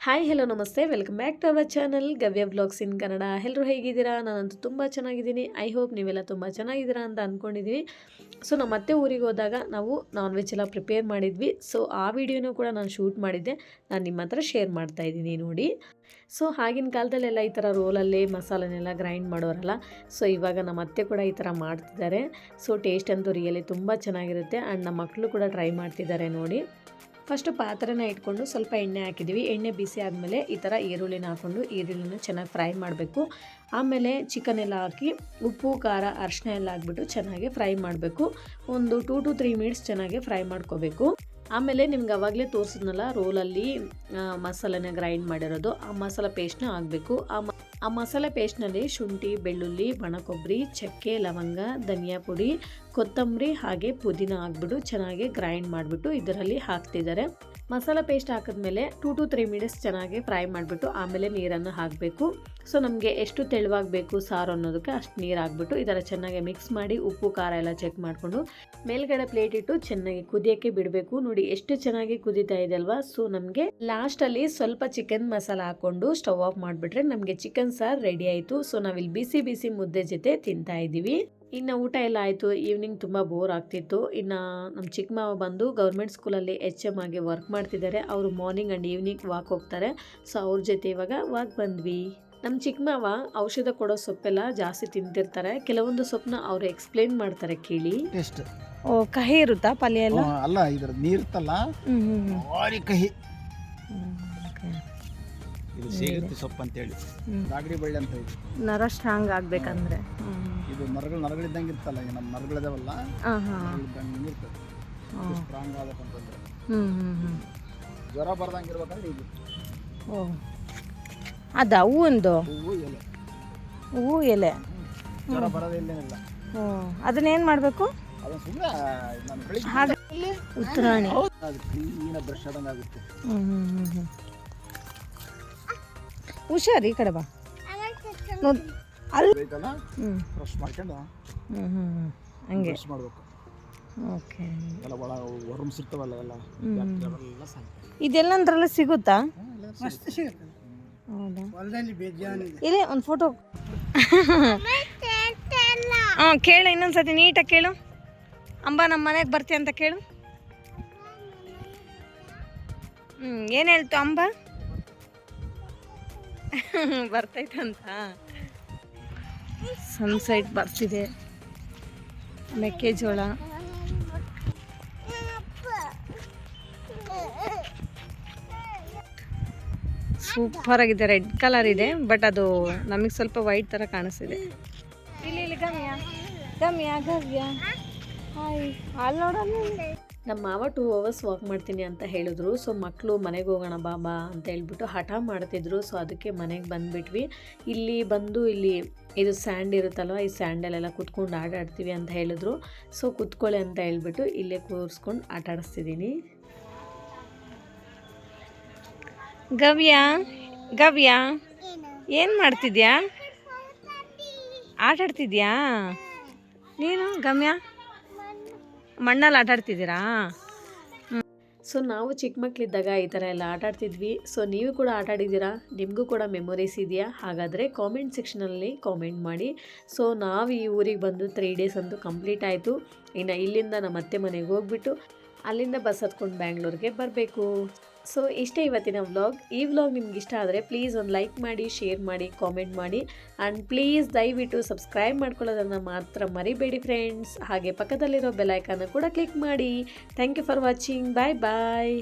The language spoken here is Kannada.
ಹಾಯ್, ಹಲೋ, ನಮಸ್ತೆ. Welcome back to our channel Gavya blogs in Kannada. ಎಲ್ಲರೂ ಹೇಗಿದ್ದೀರಾ? ನಾನಂತೂ ತುಂಬ ಚೆನ್ನಾಗಿದ್ದೀನಿ. ಐ ಹೋಪ್ ನೀವೆಲ್ಲ ತುಂಬ ಚೆನ್ನಾಗಿದ್ದೀರಾ ಅಂತ ಅಂದ್ಕೊಂಡಿದ್ದೀನಿ ಸೊ ನಮ್ಮ ಅತ್ತೆ ಊರಿಗೆ ಹೋದಾಗ ನಾವು ನಾನ್ ವೆಜ್ ಎಲ್ಲ ಪ್ರಿಪೇರ್ ಮಾಡಿದ್ವಿ. ಸೊ, ಆ ವಿಡಿಯೋನೂ ಕೂಡ ನಾನು ಶೂಟ್ ಮಾಡಿದ್ದೆ. ನಾನು ನಿಮ್ಮ ಹತ್ರ ಶೇರ್ ಮಾಡ್ತಾ ಇದ್ದೀನಿ ನೋಡಿ. ಸೊ, ಆಗಿನ ಕಾಲದಲ್ಲೆಲ್ಲ ಈ ಥರ ರೋಲಲ್ಲಿ ಮಸಾಲನೆಲ್ಲ ಗ್ರೈಂಡ್ ಮಾಡೋರಲ್ಲ. ಸೊ, ಇವಾಗ ನಮ್ಮ ಅತ್ತೆ ಕೂಡ ಈ ಥರ ಮಾಡ್ತಿದ್ದಾರೆ. ಸೊ ಟೇಸ್ಟ್ ಅಂತೂ ರಿಯಲಿ ತುಂಬ ಚೆನ್ನಾಗಿರುತ್ತೆ. ಆ್ಯಂಡ್ ನಮ್ಮ ಮಕ್ಕಳು ಕೂಡ ಟ್ರೈ ಮಾಡ್ತಿದ್ದಾರೆ ನೋಡಿ. ಫಸ್ಟು ಪಾತ್ರೆನ ಇಟ್ಕೊಂಡು ಸ್ವಲ್ಪ ಎಣ್ಣೆ ಹಾಕಿದ್ದೀವಿ. ಎಣ್ಣೆ ಬಿಸಿ ಆದಮೇಲೆ ಈ ಥರ ಈರುಳ್ಳಿನ ಹಾಕ್ಕೊಂಡು ಈರುಳ್ಳಿನ ಚೆನ್ನಾಗಿ ಫ್ರೈ ಮಾಡಬೇಕು. ಆಮೇಲೆ ಚಿಕನ್ ಎಲ್ಲ ಹಾಕಿ ಉಪ್ಪು, ಖಾರ ಅರಿಶಿನ ಎಲ್ಲ ಹಾಕ್ಬಿಟ್ಟು ಚೆನ್ನಾಗಿ ಫ್ರೈ ಮಾಡಬೇಕು. ಒಂದು ಟೂ ಟು ತ್ರೀ ಮಿನಿಟ್ಸ್ ಚೆನ್ನಾಗಿ ಫ್ರೈ ಮಾಡ್ಕೋಬೇಕು. ಆಮೇಲೆ ನಿಮ್ಗೆ ಅವಾಗಲೇ ತೋರಿಸಿದ್ನಲ್ಲ, ರೋಲಲ್ಲಿ ಮಸಾಲೆನ ಗ್ರೈಂಡ್ ಮಾಡಿರೋದು. ಆ ಮಸಾಲ ಪೇಸ್ಟ್ನ ಹಾಕಬೇಕು. ಆ ಆ ಮಸಾಲೆ ಪೇಸ್ಟ್ನಲ್ಲಿ ಶುಂಠಿ, ಬೆಳ್ಳುಳ್ಳಿ, ಒಣಕೊಬ್ಬರಿ, ಚಕ್ಕೆ, ಲವಂಗ, ಧನಿಯಾ ಪುಡಿ, ಕೊತ್ತಂಬರಿ ಹಾಗೆ ಪುದೀನ ಹಾಕ್ಬಿಟ್ಟು ಚೆನ್ನಾಗಿ ಗ್ರೈಂಡ್ ಮಾಡಿಬಿಟ್ಟು ಇದರಲ್ಲಿ ಹಾಕ್ತಿದ್ದಾರೆ. ಮಸಾಲ ಪೇಸ್ಟ್ ಹಾಕಿದ್ಮೇಲೆ ಟೂ ಟು ತ್ರೀ ಮಿನಿಟ್ಸ್ ಚೆನ್ನಾಗಿ ಫ್ರೈ ಮಾಡಿಬಿಟ್ಟು ಆಮೇಲೆ ನೀರನ್ನು ಹಾಕಬೇಕು. ಸೊ ನಮಗೆ ಎಷ್ಟು ತೆಳುವಾಗಬೇಕು ಸಾರು ಅನ್ನೋದಕ್ಕೆ ಅಷ್ಟು ನೀರು ಹಾಕ್ಬಿಟ್ಟು ಥರ ಚೆನ್ನಾಗಿ ಮಿಕ್ಸ್ ಮಾಡಿ ಉಪ್ಪು, ಖಾರ ಎಲ್ಲ ಚೆಕ್ ಮಾಡಿಕೊಂಡು ಮೇಲ್ಗಡೆ ಪ್ಲೇಟ್ ಇಟ್ಟು ಚೆನ್ನಾಗಿ ಕುದಿಯೋಕ್ಕೆ ಬಿಡಬೇಕು. ನೋಡಿ, ಎಷ್ಟು ಚೆನ್ನಾಗಿ ಕುದೀತಾ ಇದೆ ಅಲ್ವಾ? ಸೊ ನಮಗೆ ಲಾಸ್ಟಲ್ಲಿ ಸ್ವಲ್ಪ ಚಿಕನ್ ಮಸಾಲ ಹಾಕ್ಕೊಂಡು ಸ್ಟವ್ ಆಫ್ ಮಾಡಿಬಿಟ್ರೆ ನಮಗೆ ಚಿಕನ್ ಸಾರು ರೆಡಿ ಆಯಿತು. ಸೊ ನಾವಿಲ್ಲಿ ಬಿಸಿ ಬಿಸಿ ಮುದ್ದೆ ಜೊತೆ ತಿಂತಾ ಇದ್ದೀವಿ. ಇನ್ನು ಊಟ ಎಲ್ಲ ಆಯಿತು ಈವ್ನಿಂಗ್ ತುಂಬ ಬೋರ್ ಆಗ್ತಿತ್ತು. ಇನ್ನು ನಮ್ಮ ಚಿಕ್ಕ ಮಾವ ಬಂದು ಗೌರ್ಮೆಂಟ್ ಸ್ಕೂಲಲ್ಲಿ ಎಚ್ ಎಂ ಆಗಿ ವರ್ಕ್ ಮಾಡ್ತಿದ್ದಾರೆ ಅವರು ಮಾರ್ನಿಂಗ್ ಆ್ಯಂಡ್ ಈವ್ನಿಂಗ್ ವಾಕ್ ಹೋಗ್ತಾರೆ. ಸೊ ಅವ್ರ ಜೊತೆ ಇವಾಗ ವಾಕ್ ಬಂದ್ವಿ. ನಮ್ಮ ಚಿಕ್ಕ ಮಾವ ಔಷಧ ಕೊಡೋ ಸೊಪ್ಪೆಲ್ಲ ಜಾಸ್ತಿ ತಿಂತಿರ್ತಾರೆ ಕೆಲವೊಂದು ಸೊಪ್ಪನ್ನ ಅವರು ಎಕ್ಸ್ಪ್ಲೇನ್ ಮಾಡ್ತಾರೆ ಕೇಳಿ. ಟೇಸ್ಟ್ ಓ ಕಹಿ ಇರುತ್ತಾ ಪಲ್ಯ ಎಲ್ಲ? ಅಲ್ಲ ಇದ್ರ ನೀರ್ತಲ್ಲ. ಭಾರಿ ಕಹಿ. ಇದು ಸೇಗುತ್ತೆ ಸೊಪ್ಪು ಅಂತೇಳಿ ಬಳ್ಳಿ ಅಂತ ಹೇಳಿ. ನರ ಸ್ಟ್ರಾಂಗ್ ಆಗ್ಬೇಕಂದ್ರೆ. ಹ್ಮ್. ಇದು ಮರಗಳು ನರಗಳಿದ್ದಂಗೆ ಇರ್ತಲ್ಲ ಈಗ ನಮ್ಮ ಮರಗಳಿದಾವಲ್ಲ ಇರ್ತದೆ. ಸ್ಟ್ರಾಂಗ್ ಆಗ್ಬೇಕಂತಂದ್ರೆ ಜ್ವರ ಬರ್ದಂಗೆ ಇರ್ಬೇಕಂದ್ರೆ ಇದು ಓ. ಅದ ಹೂವೊಂದು ಹೂವು ಎಲೆ. ಹೂವು ಎಲೆ. ಜ್ವರ ಬರೋದಿಲ್ಲೇನಿಲ್ಲ ಓ ಅದನ್ನೇನು ಮಾಡಬೇಕು? ಅದನ್ನ ಸುಮ್ಮನೆ ನಾನು ಬೆಳಿಗ್ಗೆ ಉತ್ತರಾಣಿ. ಅದು ಕ್ಲೀನ ಬ್ರಷ್ ಆದಂಗೆ ಆಗುತ್ತೆ. ಹ್ಮ್ ಹ್ಮ್ ಹ್ಮ್ ಹ್ಮ್. ಹುಷಾರ್ ಈ ಕಡೆ ಬಾ. ನೋಡ್ ಅಲ್ಲಿ ಬ್ರಷ್ ಮಾಡ್ಕೊಂಡು ಹಂಗೆ. ಬ್ರಷ್ ಮಾಡಬೇಕು. ಓಕೆ. ಎಲ್ಲ ಒಳ ವರ್ಮ್ಸ್ ಇರ್ತಾವಲ್ಲ ಎಲ್ಲ ಹ್ಮ್. ಬ್ಯಾಕ್ಟೀರಿಯಾ ಅವೆಲ್ಲ ಸಾಯ್ತವೆ. ಇದೆಲ್ಲಂದ್ರಲ್ಲ ಸಿಗುತ್ತಾ? ಮಸ್ತ್ ಸಿಗುತ್ತೆ. ಹೌದಾ? ಹೊಲದಲ್ಲಿ ಬೇಜಾನಿದೆ ಇಲ್ಲಿ ಒಂದು ಫೋಟೋ ಹಾಂ ಕೇಳು ಇನ್ನೊಂದ್ಸತಿ ನೀಟಾಗಿ ಕೇಳು. ಅಂಬ ನಮ್ಮ ಮನೆಗೆ ಬರ್ತೀಯ ಅಂತ ಕೇಳು. ಹ್ಞೂ ಏನು ಹೇಳ್ತು ಅಂಬ? ಬರ್ತೈತಂತ ಸನ್ಸೈಟ್ ಬರ್ತಿದೆ. ಮೆಕ್ಕೆಜೋಳ. ಸೂಪರ್ ಆಗಿದೆ ರೆಡ್ ಕಲರ್ ಇದೆ ಬಟ್ ಅದು ನಮಗೆ ಸ್ವಲ್ಪ ವೈಟ್ ಥರ ಕಾಣಿಸ್ತಿದೆ. ಇಲ್ಲಿ ಇಲ್ಲಿ ಗಮ್ಯ ಗಮ್ಯ ಹಾಯ್ ಅಲ್ಲಿ ನೋಡೋಣ. ನಮ್ಮ ಮಾವ ಟೂ ಅವರ್ಸ್ ವಾಕ್ ಮಾಡ್ತೀನಿ ಅಂತ ಹೇಳಿದ್ರು. ಸೊ ಮಕ್ಕಳು ಮನೆಗೆ ಹೋಗೋಣ ಬಾಬಾ ಅಂತ ಹೇಳ್ಬಿಟ್ಟು ಹಠ ಮಾಡ್ತಿದ್ರು. ಸೊ ಅದಕ್ಕೆ ಮನೆಗೆ ಬಂದುಬಿಟ್ವಿ. ಇಲ್ಲಿ ಬಂದು ಇಲ್ಲಿ ಇದು ಸ್ಯಾಂಡ್ ಇರುತ್ತಲ್ವ, ಈ ಸ್ಯಾಂಡಲ್ಲೆಲ್ಲ ಕುತ್ಕೊಂಡು ಆಟಾಡ್ತೀವಿ ಅಂತ ಹೇಳಿದ್ರು. ಸೊ ಕುತ್ಕೊಳ್ಳಿ ಅಂತ ಹೇಳ್ಬಿಟ್ಟು ಇಲ್ಲೇ ಕೂರಿಸ್ಕೊಂಡು ಆಟ ಆಡಿಸ್ತಿದ್ದೀನಿ. ಗವ್ಯ ಗವ್ಯ, ಏನು ಮಾಡ್ತಿದ್ಯಾ? ಆಟಾಡ್ತಿದ್ಯಾ? ನೀನು ಗಮ್ಯ? ಮಣ್ಣಲ್ಲಿ ಆಟ ಆಡ್ತಿದ್ದೀರಾ ಸೊ ನಾವು ಚಿಕ್ಕ ಮಕ್ಕಳಿದ್ದಾಗ ಈ ಥರ ಎಲ್ಲ ಆಟ ಆಡ್ತಿದ್ವಿ ಸೊ ನೀವು ಕೂಡ ಆಟ ಆಡಿದ್ದೀರಾ ನಿಮಗೂ ಕೂಡ ಮೆಮೊರೀಸ್ ಇದೆಯಾ? ಹಾಗಾದರೆ ಕಾಮೆಂಟ್ ಸೆಕ್ಷನಲ್ಲಿ ಕಾಮೆಂಟ್ ಮಾಡಿ. ಸೊ ನಾವು ಈ ಊರಿಗೆ ಬಂದು ತ್ರೀ ಡೇಸ್ ಅಂತೂ ಕಂಪ್ಲೀಟ್ ಆಯಿತು. ಇನ್ನು ಇಲ್ಲಿಂದ ನಮ್ಮ ಅತ್ತೆ ಮನೆಗೆ ಹೋಗ್ಬಿಟ್ಟು ಅಲ್ಲಿಂದ ಬಸ್ ಹತ್ಕೊಂಡು ಬ್ಯಾಂಗ್ಳೂರಿಗೆ ಬರಬೇಕು. ಸೊ ಇಷ್ಟೇ ಇವತ್ತಿನ ವ್ಲಾಗ್ ಈ ವ್ಲಾಗ್ ನಿಮ್ಗೆ ಇಷ್ಟ ಆದರೆ ಪ್ಲೀಸ್ ಒಂದು ಲೈಕ್ ಮಾಡಿ ಶೇರ್ ಮಾಡಿ ಕಾಮೆಂಟ್ ಮಾಡಿ. ಆ್ಯಂಡ್ ಪ್ಲೀಸ್ ದಯವಿಟ್ಟು ಸಬ್ಸ್ಕ್ರೈಬ್ ಮಾಡ್ಕೊಳ್ಳೋದನ್ನು ಮಾತ್ರ ಮರಿಬೇಡಿ ಫ್ರೆಂಡ್ಸ್ ಹಾಗೆ ಪಕ್ಕದಲ್ಲಿರೋ ಬೆಲೈಕನ್ನು ಕೂಡ ಕ್ಲಿಕ್ ಮಾಡಿ. Thank you for watching bye bye